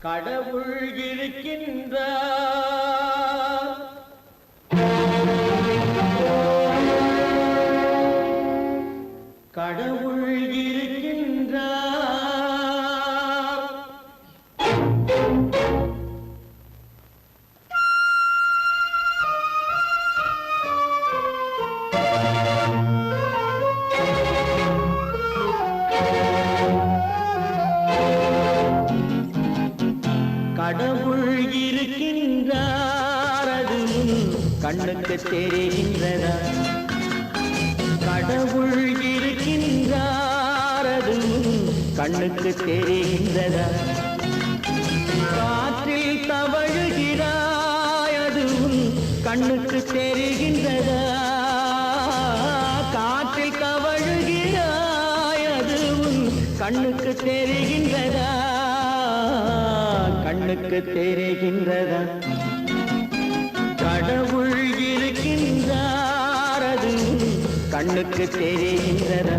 கடவுள் இருக்கின்றார் கடவுள் இரு கடவுள் இருக்கின்றார் அது கண்ணுக்கு தெரிகின்றதா? கடவுள் இருக்கின்றார் அது கண்ணுக்கு தெரிகின்றதா? காற்றில் தவழுகிறாய் அது கண்ணுக்கு தெரிகின்றதா? காற்றில் தவழுகிறாய் அது கண்ணுக்கு தெரிகின்றதா? கண்ணுக்கு தெரிகின்றதா? கடவுள் இருக்கின்றார் அது கண்ணுக்கு தெரிகின்றதா?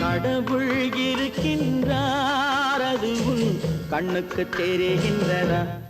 கடவுள் இருக்கின்றார். அது உன் கண்ணுக்கு தெரிகின்றதா?